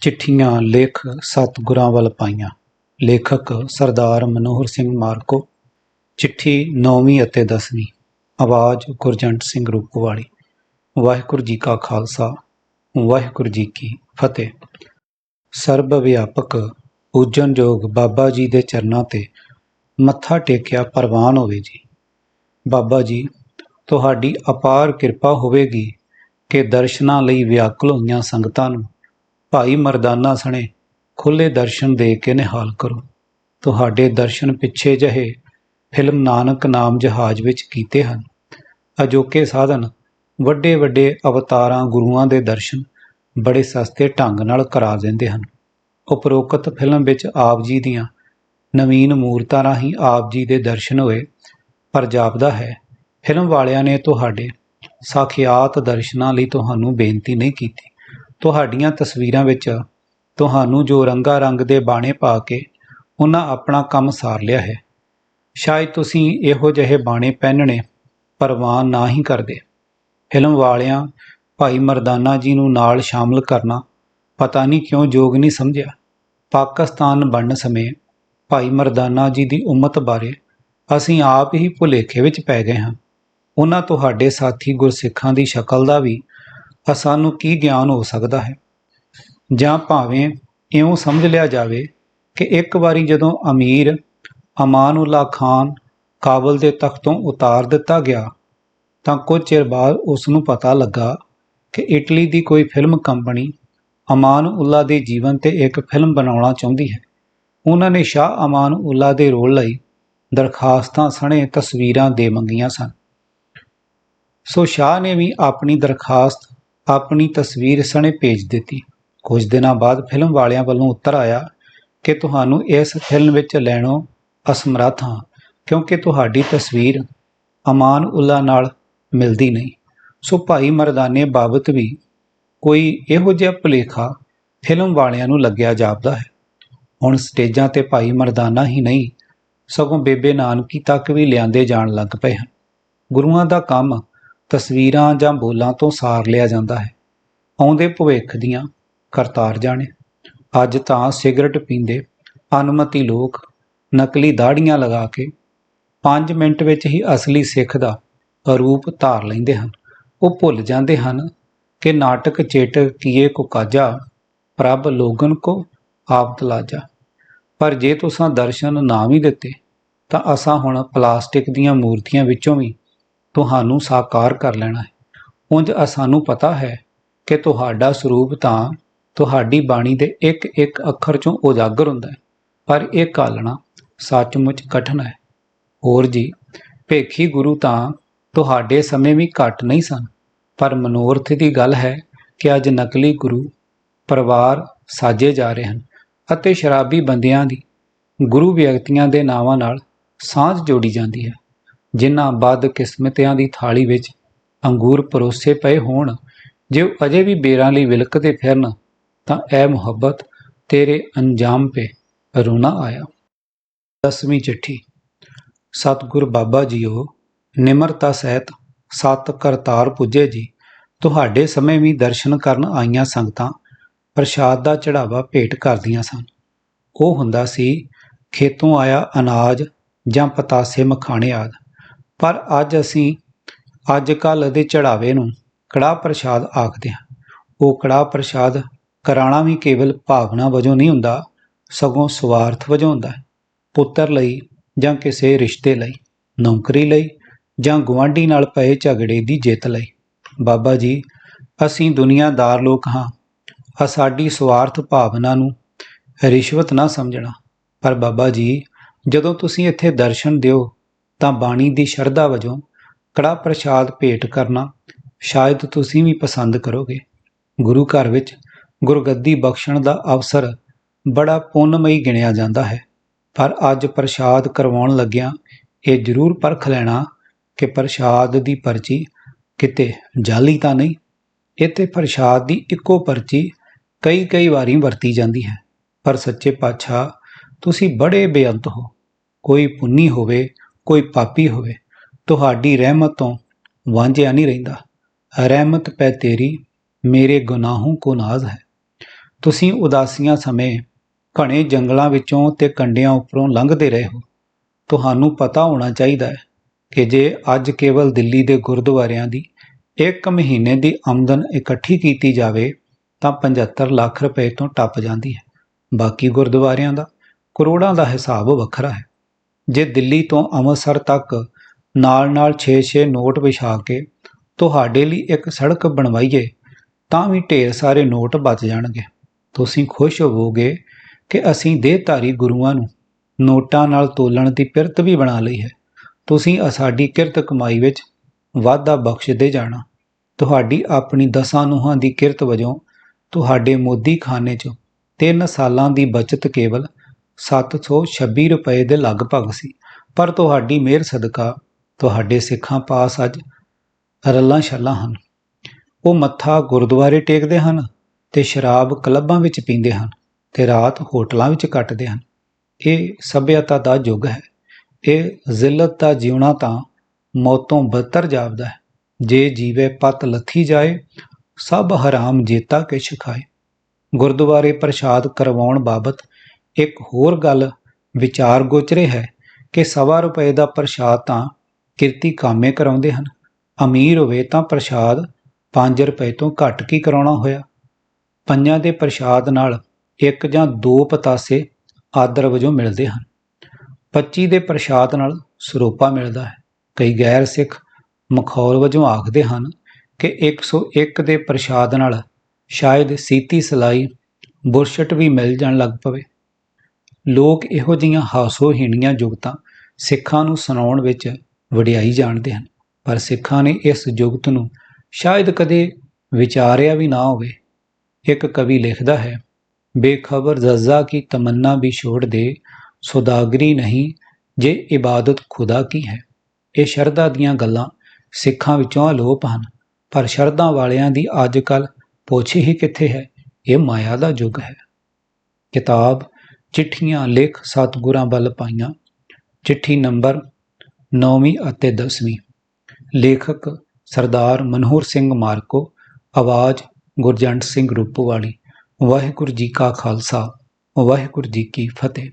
ਚਿੱਠੀਆਂ, ਲੇਖ, ਸਤਿਗੁਰਾਂ ਵੱਲ ਪਾਈਆਂ। ਲੇਖਕ ਸਰਦਾਰ ਮਨੋਹਰ ਸਿੰਘ ਮਾਰਕੋ, ਚਿੱਠੀ 9ਵੀਂ ਅਤੇ 10ਵੀਂ ਆਵਾਜ਼ ਗੁਰਜੰਟ ਸਿੰਘ ਰੂਪਵਾਲੀ। ਵਾਹਿਗੁਰੂ ਜੀ ਕਾ ਖਾਲਸਾ, ਵਾਹਿਗੁਰੂ ਜੀ ਕੀ ਫਤਿਹ। ਸਰਬ ਵਿਆਪਕ ਪੂਜਨਯੋਗ ਬਾਬਾ ਜੀ ਦੇ ਚਰਨਾਂ ਤੇ ਮੱਥਾ ਟੇਕਿਆ ਪ੍ਰਵਾਨ ਹੋਵੇ ਜੀ। ਬਾਬਾ ਜੀ, ਤੁਹਾਡੀ ਅਪਾਰ ਕਿਰਪਾ ਹੋਵੇਗੀ ਕਿ ਦਰਸ਼ਨਾਂ ਲਈ ਵਿਆਕੁਲ ਹੋਈਆਂ ਸੰਗਤਾਂ ਨੂੰ ਭਾਈ ਮਰਦਾਨਾ ਸਣੇ, ਖੁੱਲੇ ਦਰਸ਼ਨ ਦੇ ਕੇ ਨਿਹਾਲ ਕਰੋ। ਤੁਹਾਡੇ ਦਰਸ਼ਨ ਪਿੱਛੇ ਜਹੇ ਫਿਲਮ ਨਾਨਕ ਨਾਮ ਜਹਾਜ਼ ਵਿੱਚ ਕੀਤੇ ਹਨ। ਅਜੋਕੇ ਸਾਧਨ ਵੱਡੇ ਵੱਡੇ ਅਵਤਾਰਾਂ ਗੁਰੂਆਂ ਦੇ ਦਰਸ਼ਨ ਬੜੇ ਸਸਤੇ ਢੰਗ ਨਾਲ ਕਰਾ ਦਿੰਦੇ ਹਨ। ਉਪਰੋਕਤ ਫਿਲਮ ਵਿੱਚ ਆਪ ਜੀ ਦੀਆਂ ਨਵੀਨ ਮੂਰਤਾਂ ਰਾਹੀਂ ਆਪ ਜੀ ਦੇ ਦਰਸ਼ਨ ਹੋਏ, ਪਰ ਜਾਪਦਾ ਹੈ, ਫਿਲਮ ਵਾਲਿਆਂ ਨੇ ਤੁਹਾਡੇ ਸਾਖਿਆਤ ਦਰਸ਼ਨਾਂ ਲਈ ਤੁਹਾਨੂੰ ਬੇਨਤੀ ਨਹੀਂ ਕੀਤੀ। ਤੁਹਾਡੀਆਂ ਤਸਵੀਰਾਂ ਵਿੱਚ ਤੁਹਾਨੂੰ ਜੋ ਰੰਗਾ ਰੰਗ ਦੇ ਬਾਣੇ ਪਾ ਕੇ ਉਹਨਾਂ ਆਪਣਾ ਕੰਮ ਸਾਰ ਲਿਆ ਹੈ। ਸ਼ਾਇਦ ਤੁਸੀਂ ਇਹੋ ਜਿਹੇ ਬਾਣੇ ਪਹਿਨਣੇ ਪ੍ਰਵਾਨ ਨਾ ਹੀ ਕਰਦੇ। ਫਿਲਮ ਵਾਲਿਆਂ ਭਾਈ ਮਰਦਾਨਾ ਜੀ ਨੂੰ ਨਾਲ ਸ਼ਾਮਲ ਕਰਨਾ ਪਤਾ ਨਹੀਂ ਕਿਉਂ ਯੋਗ ਨਹੀਂ ਸਮਝਿਆ। ਪਾਕਿਸਤਾਨ ਬਣਨ ਸਮੇਂ ਭਾਈ ਮਰਦਾਨਾ ਜੀ ਦੀ ਉਮਤ ਬਾਰੇ ਅਸੀਂ ਆਪ ਹੀ ਭੁਲੇਖੇ ਵਿੱਚ ਪੈ ਗਏ ਹਾਂ। ਉਹਨਾਂ ਤੁਹਾਡੇ ਸਾਥੀ ਗੁਰਸਿੱਖਾਂ ਦੀ ਸ਼ਕਲ ਦਾ ਵੀ ਸਾਨੂੰ ਕੀ ਗਿਆਨ ਹੋ ਸਕਦਾ ਹੈ? ਜਾਂ ਭਾਵੇਂ ਇਉਂ ਸਮਝ ਲਿਆ ਜਾਵੇ ਕਿ ਇੱਕ ਵਾਰੀ ਜਦੋਂ ਅਮੀਰ ਅਮਾਨੁੱਲਾ ਖਾਨ ਕਾਬਲ ਦੇ ਤਖਤ ਤੋਂ ਉਤਾਰ ਦਿੱਤਾ ਗਿਆ, ਤਾਂ ਕੁਝ ਚਿਰ ਬਾਅਦ ਉਸ ਨੂੰ ਪਤਾ ਲੱਗਾ ਕਿ ਇਟਲੀ ਦੀ ਕੋਈ ਫਿਲਮ ਕੰਪਨੀ ਅਮਾਨ ਉੱਲਾ ਦੇ ਜੀਵਨ ਤੇ ਇੱਕ ਫਿਲਮ ਬਣਾਉਣਾ ਚਾਹੁੰਦੀ ਹੈ। ਉਹਨਾਂ ਨੇ ਸ਼ਾਹ ਅਮਾਨ ਉੱਲਾ ਦੇ ਰੋਲ ਲਈ ਦਰਖਾਸਤਾਂ ਸਣੇ ਤਸਵੀਰਾਂ ਦੇ ਮੰਗੀਆਂ ਸਨ। ਸੋ ਸ਼ਾਹ ਨੇ ਵੀ ਆਪਣੀ ਦਰਖਾਸਤ ਆਪਣੀ ਤਸਵੀਰ ਸਣੇ ਭੇਜ ਦਿੱਤੀ। ਕੁਝ ਦਿਨਾਂ ਬਾਅਦ ਫਿਲਮ ਵਾਲਿਆਂ ਵੱਲੋਂ ਉੱਤਰ ਆਇਆ ਕਿ ਤੁਹਾਨੂੰ ਇਸ ਫਿਲਮ ਵਿੱਚ ਲੈਣੋਂ ਅਸਮਰੱਥ ਹਾਂ, ਕਿਉਂਕਿ ਤੁਹਾਡੀ ਤਸਵੀਰ ਅਮਾਨ ਉੱਲਾ ਨਾਲ ਮਿਲਦੀ ਨਹੀਂ। ਸੋ ਭਾਈ ਮਰਦਾਨੇ ਬਾਬਤ ਵੀ ਕੋਈ ਇਹੋ ਜਿਹਾ ਭੁਲੇਖਾ ਫਿਲਮ ਵਾਲਿਆਂ ਨੂੰ ਲੱਗਿਆ ਜਾਪਦਾ ਹੈ। ਹੁਣ ਸਟੇਜਾਂ ਤੇ ਭਾਈ ਮਰਦਾਨਾ ਹੀ ਨਹੀਂ, ਸਗੋਂ ਬੇਬੇ ਨਾਨਕੀ ਤੱਕ ਵੀ ਲਿਆਂਦੇ ਜਾਣ ਲੱਗ ਪਏ ਹਨ। ਗੁਰੂਆਂ ਦਾ ਕੰਮ ਤਸਵੀਰਾਂ ਜਾਂ ਬੋਲਾਂ ਤੋਂ ਸਾਰ ਲਿਆ ਜਾਂਦਾ ਹੈ। ਆਉਂਦੇ ਭਵਿੱਖ ਦੀਆਂ ਕਰਤਾਰ ਜਾਣੇ। ਅੱਜ ਤਾਂ ਸਿਗਰਟ ਪੀਂਦੇ ਅਨੁਮਤੀ ਲੋਕ ਨਕਲੀ ਦਾੜੀਆਂ ਲਗਾ ਕੇ 5 ਮਿੰਟ ਵਿੱਚ ਹੀ ਅਸਲੀ ਸਿੱਖ ਦਾ ਰੂਪ ਧਾਰ ਲੈਂਦੇ ਹਨ। ਉਹ ਭੁੱਲ ਜਾਂਦੇ ਹਨ ਕਿ ਨਾਟਕ ਚੇਟਕ ਕੀਏ ਕੋ ਕਾਜਾ, ਪ੍ਰਭ ਲੋਗਨ ਕੋ ਆਪ ਤਲਾਜਾ ਪਰ ਜੇ ਤੁਸੀਂ ਦਰਸ਼ਨ ਨਾ ਵੀ ਦਿੱਤੇ, ਤਾਂ ਅਸਾਂ ਹੁਣ ਪਲਾਸਟਿਕ ਦੀਆਂ ਮੂਰਤੀਆਂ ਵਿੱਚੋਂ ਵੀ ਤੁਹਾਨੂੰ ਸਾਕਾਰ ਕਰ ਲੈਣਾ ਹੈ। ਉਂਝ ਸਾਨੂੰ ਪਤਾ ਹੈ ਕਿ ਤੁਹਾਡਾ ਸਰੂਪ ਤਾਂ ਤੁਹਾਡੀ ਬਾਣੀ ਦੇ ਇੱਕ ਇੱਕ ਅੱਖਰ ਚੋਂ ਉਜਾਗਰ ਹੁੰਦਾ ਹੈ, ਪਰ ਇਹ ਕਾਲਣਾ ਸੱਚਮੁੱਚ ਕਠਨ ਹੈ। ਹੋਰ ਜੀ, ਭੇਖੀ ਗੁਰੂ ਤਾਂ ਤੁਹਾਡੇ ਸਮੇਂ ਵੀ ਘੱਟ ਨਹੀਂ ਸਨ, ਪਰ ਮਨੋਰਥ ਦੀ ਗੱਲ ਹੈ ਕਿ ਅੱਜ ਨਕਲੀ ਗੁਰੂ ਪਰਿਵਾਰ ਸਾਜੇ ਜਾ ਰਹੇ ਹਨ ਅਤੇ ਸ਼ਰਾਬੀ ਬੰਦਿਆਂ ਦੀ ਗੁਰੂ ਵਿਅਕਤੀਆਂ ਦੇ ਨਾਵਾਂ ਨਾਲ ਸਾਂਝ ਜੋੜੀ ਜਾਂਦੀ ਹੈ। ਜਿਨ੍ਹਾਂ ਬਦ ਕਿਸਮਤਿਆਂ ਦੀ ਥਾਲੀ ਵਿੱਚ ਅੰਗੂਰ ਪਰੋਸੇ ਪਏ ਹੋਣ, ਜੇ ਉਹ ਅਜੇ ਵੀ ਬੇਰਾਂ ਲਈ ਵਿਲਕਦੇ ਫਿਰਨ, ਤਾਂ ਐ ਮੁਹੱਬਤ ਤੇਰੇ ਅੰਜਾਮ ਪੇ ਰੋਣਾ ਆਇਆ। ਦਸਵੀਂ ਚਿੱਠੀ। ਸਤਿਗੁਰ ਬਾਬਾ ਜੀਓ ਨਿਮਰਤਾ ਸਹਿਤ ਸਤ ਕਰਤਾਰ ਪੁੱਜੇ ਜੀ। ਤੁਹਾਡੇ ਸਮੇਂ ਵੀ ਦਰਸ਼ਨ ਕਰਨ ਆਈਆਂ ਸੰਗਤਾਂ ਪ੍ਰਸ਼ਾਦ ਦਾ ਚੜਾਵਾ ਭੇਟ ਕਰਦੀਆਂ ਸਨ। ਉਹ ਹੁੰਦਾ ਸੀ, ਖੇਤੋਂ ਆਇਆ ਅਨਾਜ ਜਾਂ ਪਤਾਸੇ ਮਖਾਣੇ ਆਦਿ। ਪਰ ਅੱਜ ਅਸੀਂ ਅੱਜ ਕੱਲ ਦੇ ਚੜਾਵੇ ਨੂੰ ਕੜਾ ਪ੍ਰਸ਼ਾਦ ਆਖਦੇ ਹਾਂ। ਉਹ ਕੜਾ ਪ੍ਰਸ਼ਾਦ ਕਰਾਣਾ ਵੀ ਕੇਵਲ ਭਾਵਨਾ ਵਜੋਂ ਨਹੀਂ ਹੁੰਦਾ, ਸਗੋਂ ਸਵਾਰਥ ਵਜੋਂ ਹੁੰਦਾ ਹੈ। ਪੁੱਤਰ ਲਈ ਜਾਂ ਕਿਸੇ ਰਿਸ਼ਤੇ ਲਈ, ਨੌਕਰੀ ਲਈ ਜਾਂ ਗੁਆਂਢੀ ਨਾਲ ਪਏ ਝਗੜੇ ਦੀ ਜਿੱਤ ਲਈ। ਬਾਬਾ ਜੀ, ਅਸੀਂ ਦੁਨੀਆਦਾਰ ਲੋਕ ਹਾਂ। ਆ ਸਾਡੀ ਸਵਾਰਥ ਭਾਵਨਾ ਨੂੰ ਰਿਸ਼ਵਤ ਨਾ ਸਮਝਣਾ। ਪਰ ਬਾਬਾ ਜੀ, ਜਦੋਂ ਤੁਸੀਂ ਇੱਥੇ ਦਰਸ਼ਨ ਦਿਓ ਤਾਂ ਬਾਣੀ ਦੀ ਸ਼ਰਧਾ ਵਜੋਂ ਕੜਾ ਪ੍ਰਸ਼ਾਦ ਭੇਟ ਕਰਨਾ ਸ਼ਾਇਦ ਤੁਸੀਂ ਵੀ ਪਸੰਦ ਕਰੋਗੇ। ਗੁਰੂ ਘਰ ਵਿੱਚ ਗੁਰਗੱਦੀ ਬਖਸ਼ਣ ਦਾ ਅਵਸਰ ਬੜਾ ਪੁੰਨਮਈ ਗਿਣਿਆ ਜਾਂਦਾ ਹੈ। ਪਰ ਅੱਜ ਪ੍ਰਸ਼ਾਦ ਕਰਵਾਉਣ ਲੱਗਿਆਂ ਇਹ ਜ਼ਰੂਰ ਪਰਖ ਲੈਣਾ ਕਿ ਪ੍ਰਸ਼ਾਦ ਦੀ ਪਰਚੀ ਕਿਤੇ ਜਾਲੀ ਤਾਂ ਨਹੀਂ, ਇੱਥੇ ਪ੍ਰਸ਼ਾਦ ਦੀ ਇੱਕੋ ਪਰਚੀ ਕਈ ਕਈ ਵਾਰੀ ਵਰਤੀ ਜਾਂਦੀ ਹੈ। ਪਰ ਸੱਚੇ ਪਾਤਸ਼ਾਹ, ਤੁਸੀਂ ਬੜੇ ਬੇਅੰਤ ਹੋ। ਕੋਈ ਪੁੰਨੀ ਹੋਵੇ ਕੋਈ ਪਾਪੀ ਹੋਵੇ, ਤੁਹਾਡੀ ਰਹਿਮਤ ਤੋਂ ਵਾਂਝਿਆ ਨਹੀਂ ਰਹਿੰਦਾ। ਰਹਿਮਤ ਪੈ ਤੇਰੀ, ਮੇਰੇ ਗੁਨਾਹੋਂ ਕੋ ਨਾਜ਼ ਹੈ। ਤੁਸੀਂ ਉਦਾਸੀਆਂ ਸਮੇਂ ਘਣੇ ਜੰਗਲਾਂ ਵਿੱਚੋਂ ਤੇ ਕੰਡਿਆਂ ਉੱਪਰੋਂ ਲੰਘਦੇ ਰਹੇ ਹੋ। ਤੁਹਾਨੂੰ ਪਤਾ ਹੋਣਾ ਚਾਹੀਦਾ ਹੈ ਕਿ ਜੇ ਅੱਜ ਕੇਵਲ ਦਿੱਲੀ ਦੇ ਗੁਰਦੁਆਰਿਆਂ ਦੀ ਇੱਕ ਮਹੀਨੇ ਦੀ ਆਮਦਨ ਇਕੱਠੀ ਕੀਤੀ ਜਾਵੇ, ਤਾਂ 75 ਲੱਖ ਰੁਪਏ ਤੋਂ ਟੱਪ ਜਾਂਦੀ ਹੈ। ਬਾਕੀ ਗੁਰਦੁਆਰਿਆਂ ਦਾ ਕਰੋੜਾਂ ਦਾ ਹਿਸਾਬ ਵੱਖਰਾ ਹੈ। ਜੇ ਦਿੱਲੀ ਤੋਂ ਅੰਮ੍ਰਿਤਸਰ ਤੱਕ ਨਾਲ-ਨਾਲ 6-6 ਨੋਟ ਵਿਛਾ ਕੇ ਤੁਹਾਡੇ ਲਈ ਇੱਕ ਸੜਕ ਬਣਵਾਈਏ, ਤਾਂ ਵੀ ਢੇਰ ਸਾਰੇ ਨੋਟ ਬਚ ਜਾਣਗੇ। ਤੁਸੀਂ ਖੁਸ਼ ਹੋਵੋਗੇ ਕਿ ਅਸੀਂ ਦੇਹਧਾਰੀ ਗੁਰੂਆਂ ਨੂੰ ਨੋਟਾਂ ਨਾਲ ਤੋਲਣ ਦੀ ਪਿਰਤ ਵੀ ਬਣਾ ਲਈ ਹੈ। ਤੁਸੀਂ ਸਾਡੀ ਕਿਰਤ ਕਮਾਈ ਵਿੱਚ ਵਾਧਾ ਬਖਸ਼ਦੇ ਜਾਣਾ। ਤੁਹਾਡੀ ਆਪਣੀ ਦਸਾਂ ਨੂੰਹਾਂ ਦੀ ਕਿਰਤ ਵਜੋਂ ਤੁਹਾਡੇ ਮੋਦੀ ਖਾਨੇ 'ਚ ਤਿੰਨ ਸਾਲਾਂ ਦੀ ਬਚਤ ਕੇਵਲ 726 ਰੁਪਏ ਦੇ ਲਗਭਗ ਸੀ। ਪਰ ਤੁਹਾਡੀ ਮਿਹਰ ਸਦਕਾ ਤੁਹਾਡੇ ਸਿੱਖਾਂ ਪਾਸ ਅੱਜ ਰੱਲਾਂ ਛੱਲਾਂ ਹਨ। ਉਹ ਮੱਥਾ ਗੁਰਦੁਆਰੇ ਟੇਕਦੇ ਹਨ ਤੇ ਸ਼ਰਾਬ ਕਲੱਬਾਂ ਵਿੱਚ ਪੀਂਦੇ ਹਨ ਤੇ ਰਾਤ ਹੋਟਲਾਂ ਵਿੱਚ ਕੱਟਦੇ ਹਨ। ਇਹ ਸਭਿਅਤਾ ਦਾ ਯੁੱਗ ਹੈ। ਇਹ ਜ਼ਿਲਤ ਦਾ ਜਿਉਣਾ ਤਾਂ ਮੌਤੋਂ ਬਦਤਰ ਜਾਪਦਾ ਹੈ। ਜੇ ਜੀਵੇ ਪਤ ਲੱਥੀ ਜਾਏ, ਸਭ ਹਰਾਮ ਜੇਤਾ ਕਿਛ ਖਾਏ ਗੁਰਦੁਆਰੇ ਪ੍ਰਸ਼ਾਦ ਕਰਵਾਉਣ ਬਾਬਤ ਇੱਕ ਹੋਰ ਗੱਲ ਵਿਚਾਰ ਗੋਚਰੇ ਹੈ ਕਿ ਸਵਾ ਰੁਪਏ ਦਾ ਪ੍ਰਸ਼ਾਦ ਤਾਂ ਕਿਰਤੀ ਕਾਮੇ ਕਰਾਉਂਦੇ ਹਨ। ਅਮੀਰ ਹੋਵੇ ਤਾਂ ਪ੍ਰਸ਼ਾਦ 5 ਰੁਪਏ ਤੋਂ ਘੱਟ ਕੀ ਕਰਾਉਣਾ ਹੋਇਆ? ਪੰਜਾਂ ਦੇ ਪ੍ਰਸ਼ਾਦ ਨਾਲ ਇੱਕ ਜਾਂ ਦੋ ਪਤਾਸੇ ਆਦਰ ਵਜੋਂ ਮਿਲਦੇ ਹਨ। 25 ਦੇ ਪ੍ਰਸ਼ਾਦ ਨਾਲ ਸਰੋਪਾ ਮਿਲਦਾ ਹੈ। ਕਈ ਗੈਰ ਸਿੱਖ ਮਖੌਲ ਵਜੋਂ ਆਖਦੇ ਹਨ ਕਿ 101 ਦੇ ਪ੍ਰਸ਼ਾਦ ਨਾਲ ਸ਼ਾਇਦ ਸੀਤੀ ਸਲਾਈ ਬੁਰਸ਼ਟ ਵੀ ਮਿਲ ਜਾਣ ਲੱਗ ਪਵੇ। ਲੋਕ ਇਹੋ ਜਿਹੀਆਂ ਹਾਸੋਹੀਣੀਆਂ ਜੁਗਤਾਂ ਸਿੱਖਾਂ ਨੂੰ ਸੁਣਾਉਣ ਵਿੱਚ ਵਡਿਆਈ ਜਾਣਦੇ ਹਨ। ਪਰ ਸਿੱਖਾਂ ਨੇ ਇਸ ਜੁਗਤ ਨੂੰ ਸ਼ਾਇਦ ਕਦੇ ਵਿਚਾਰਿਆ ਵੀ ਨਾ ਹੋਵੇ। ਇੱਕ ਕਵੀ ਲਿਖਦਾ ਹੈ, ਬੇਖਬਰ ਜਜ਼ਾ ਕੀ ਤਮੰਨਾ ਵੀ ਛੋੜ ਦੇ, ਸੁਦਾਗਰੀ ਨਹੀਂ, ਜੇ ਇਬਾਦਤ ਖੁਦਾ ਕੀ ਹੈ। ਇਹ ਸ਼ਰਧਾ ਦੀਆਂ ਗੱਲਾਂ ਸਿੱਖਾਂ ਵਿੱਚੋਂ ਅਲੋਪ ਹਨ। ਪਰ ਸ਼ਰਧਾ ਵਾਲਿਆਂ ਦੀ ਅੱਜ ਕੱਲ ਪੁੱਛ ਹੀ ਕਿੱਥੇ ਹੈ? ਇਹ ਮਾਇਆ ਦਾ ਯੁੱਗ ਹੈ। ਕਿਤਾਬ ਚਿੱਠੀਆਂ ਲਿਖ ਸਤਿਗੁਰਾਂ ਵੱਲ ਪਾਈਆਂ। ਚਿੱਠੀ ਨੰਬਰ 9ਵੀਂ ਅਤੇ 10ਵੀਂ ਲੇਖਕ ਸਰਦਾਰ ਮਨੋਹਰ ਸਿੰਘ ਮਾਰਕੋ, ਆਵਾਜ਼ ਗੁਰਜੰਟ ਸਿੰਘ ਰੂਪੋਵਾਲੀ। ਵਾਹਿਗੁਰੂ ਜੀ ਕਾ ਖਾਲਸਾ, ਵਾਹਿਗੁਰੂ ਜੀ ਕੀ ਫਤਿਹ।